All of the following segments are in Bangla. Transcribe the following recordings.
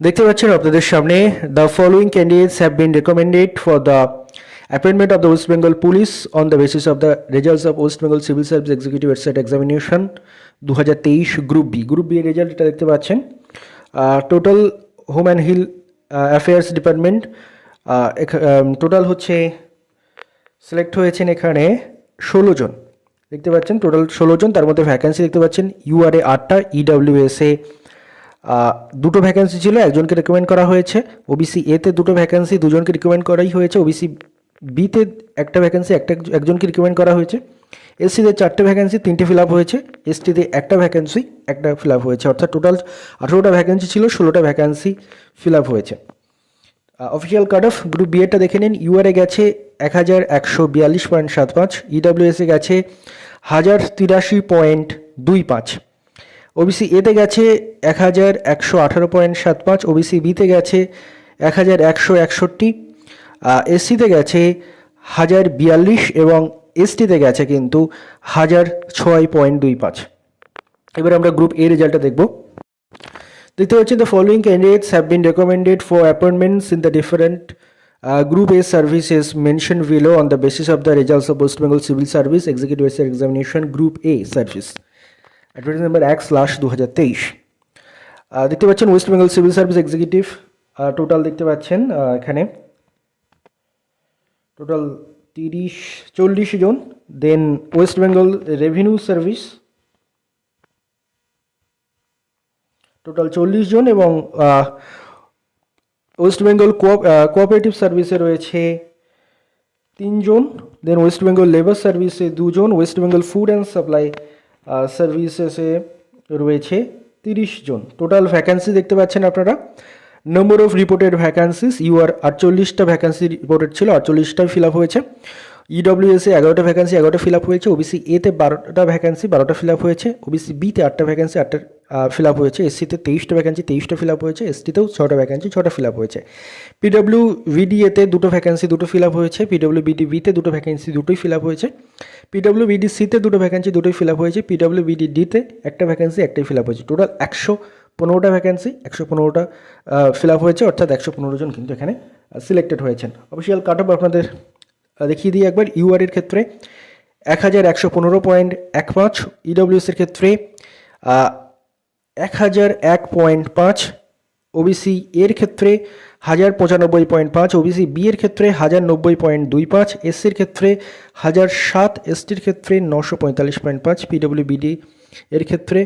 দেখতে পাচ্ছেন আপনাদের সামনে the following candidates have been recommended for the appointment of the West Bengal police on the basis of the results of West Bengal civil service executive etcetera examination দু হাজার তেইশ গ্রুপ বি গ্রুপ বি এর রেজাল্ট এটা দেখতে পাচ্ছেন। Total home and hill affairs department total হচ্ছে সিলেক্ট হয়েছেন এখানে ষোলো জন। দেখতে পাচ্ছেন টোটাল ষোলো জন, তার মধ্যে ভ্যাকেন্সি দেখতে পাচ্ছেন। ইউআরএ আটটা ইডাব্লিউএসএ দুটো ভ্যাকেন্সি ছিল, একজনকে রেকমেন্ড করা হয়েছে ওবিসি এতে দুটো ভ্যাকেন্সি দুজনকে রিকমেন্ড করাই হয়েছে ওবিসি বিতে একটা ভ্যাকেন্সি একটা একজনকে রিকমেন্ড করা হয়েছে এসসিতে চারটে ভ্যাকেন্সি তিনটে ফিল আপ হয়েছে এসটিতে একটা ভ্যাকেন্সি একটা ফিল আপ হয়েছে, অর্থাৎ টোটাল আঠেরোটা ভ্যাকেন্সি ছিল, ষোলোটা ভ্যাকেন্সি ফিল আপ হয়েছে official cut off group B এরটা দেখে নিন ইউআরএ গেছে এক হাজার একশো বিয়াল্লিশ পয়েন্ট সাত পাঁচ ইডাব্লিউএসএ গেছে হাজার তিরাশি পয়েন্ট দুই পাঁচ। ওবিসি এতে গেছে এক হাজার একশো আঠারো পয়েন্ট সাত পাঁচ ওবিসি বিতে গেছে এক হাজার একশো একষট্টি এসসিতে গেছে হাজার বিয়াল্লিশ এবং এসটিতে গেছে কিন্তু হাজার ছয় পয়েন্ট দুই পাঁচ। এবার আমরা গ্রুপ এ রেজাল্টটা দেখব। দেখতে পাচ্ছি the following candidates have been recommended for appointments in the different group A services mention below on the basis of the results of West Bengal civil service executive examination group A service advertise number এক স্লাশ দু হাজার তেইশ দেখতে পাচ্ছেন West Bengal civil service executive total দেখতে পাচ্ছেন এখানে। টোটাল তিরিশ, চল্লিশ জন। Then West Bengal revenue service total চল্লিশ জন এবং ওয়েস্ট বেঙ্গল কোঅপারেটিভ সার্ভিসে রয়েছে তিনজন দেন ওয়েস্ট বেঙ্গল লেবার সার্ভিসে দুজন। West Bengal food and supply সার্ভিসেসে রয়েছে তিরিশ জন। টোটাল ভ্যাকান্সি দেখতে পাচ্ছেন আপনারা। Number of reported vacancies U R আটচল্লিশটা vacancy reported ছিল আটচল্লিশটাই ফিল আপ হয়েছে। ইডব্লিউএসে এগারোটা ভ্যাকান্সি এগারোটা ফিল আপ হয়েছে ওবিসি এতে বারোটা ভ্যাকান্সি বারোটা ফিল আপ হয়েছে ওবিসি বিতে আটটা ভ্যাকান্সি আটটা ফিল আপ হয়েছে এসসিতে তেইশটা ভ্যাকান্সি তেইশটা ফিল আপ হয়েছে এসটিতেও ছটা ভ্যাকান্সি ছটা ফিল আপ হয়েছে পিডব্লিউ ভিডিএতে দুটো ভ্যাকান্সি দুটো ফিল আপ হয়েছে পিডব্লিউ বিডি বিতে দুটো ভ্যাকান্সি দুটোই ফিল আপ হয়েছে পিডব্লিউ বিডি সিতে দুটো ভ্যাকান্সি দুটোই ফিল আপ হয়েছে পিডব্লিউ বিডি ডিতে একটা ভ্যাকান্সি একটাই ফিল আপ হয়েছে টোটাল একশো পনেরোটা ভ্যাকান্সি একশো পনেরোটা ফিল আপ হয়েছে অর্থাৎ একশো পনেরো জন কিন্তু এখানে সিলেক্টেড হয়েছেন অফিসিয়াল কাট অফ আপনাদের দেখিয়ে দিই একবার ইউআর এর ক্ষেত্রে এক হাজার একশো পনেরো পয়েন্ট এক পাঁচ ইডব্লিউএসের ক্ষেত্রে এক হাজার এক পয়েন্ট পাঁচ ওবিসি এর ক্ষেত্রে হাজার পঁচানব্বই পয়েন্ট পাঁচ ওবিসি বি এর ক্ষেত্রে হাজার নব্বই পয়েন্ট দুই পাঁচ এসসির ক্ষেত্রে হাজার সাত এসটির ক্ষেত্রে নশো পঁয়তাল্লিশ পয়েন্ট পাঁচ পিডব্লিউ বিডি এর ক্ষেত্রে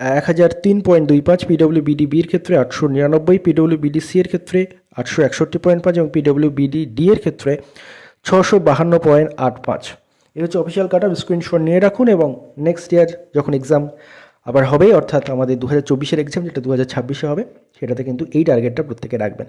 এক হাজার তিন পয়েন্ট দুই পাঁচ পিডব্লিউ বিডি বির ক্ষেত্রে আটশো নিরানব্বই পিডব্লিউ বিডি সি এর ক্ষেত্রে আটশো একষট্টি পয়েন্ট পাঁচ এবং পিডব্লিউ বিডি ডি এর ক্ষেত্রে ছশো বাহান্ন পয়েন্ট আট পাঁচ। এই হচ্ছে অফিসিয়াল কাট অফ স্ক্রিনশট নিয়ে রাখুন এবং নেক্সট ইয়ার যখন এক্সাম আবার হবে, অর্থাৎ আমাদের দু হাজার চব্বিশের এক্সাম যেটা দু হাজার ছাব্বিশে হবে, সেটাতে কিন্তু এই টার্গেটটা প্রত্যেকে রাখবেন।